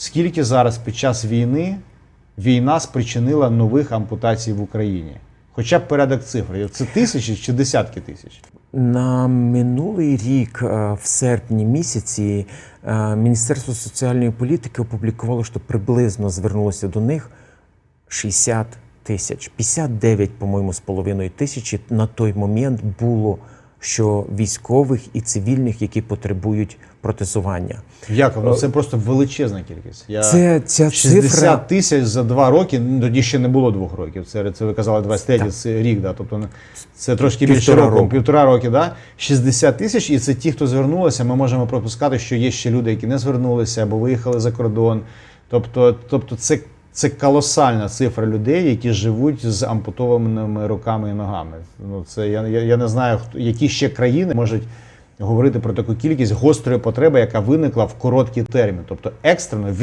скільки зараз під час війни війна спричинила нових ампутацій в Україні? Хоча б порядок цифр. Це тисячі чи десятки тисяч? На минулий рік, е, в серпні місяці, е, Міністерство соціальної політики опублікувало, що приблизно звернулося до них 60 тисяч. 59, по-моєму, з половиною тисячі на той момент було що військових і цивільних, які потребують протезування. Яков, ну це просто величезна кількість. Я... Це ця 60 цифра тисяч за два роки, ну, тоді ще не було двох років. Це, це ви казали 23 Так. це рік, да. тобто це трошки більше року, року. півтора роки, да? 60 тисяч, і це ті, хто звернулися. Ми можемо пропускати, що є ще люди, які не звернулися або виїхали за кордон. Тобто, тобто це, це колосальна цифра людей, які живуть з ампутованими руками і ногами. Ну, це, я, я, не знаю, хто, які ще країни можуть говорити про таку кількість гострої потреби, яка виникла в короткий термін, тобто екстрено від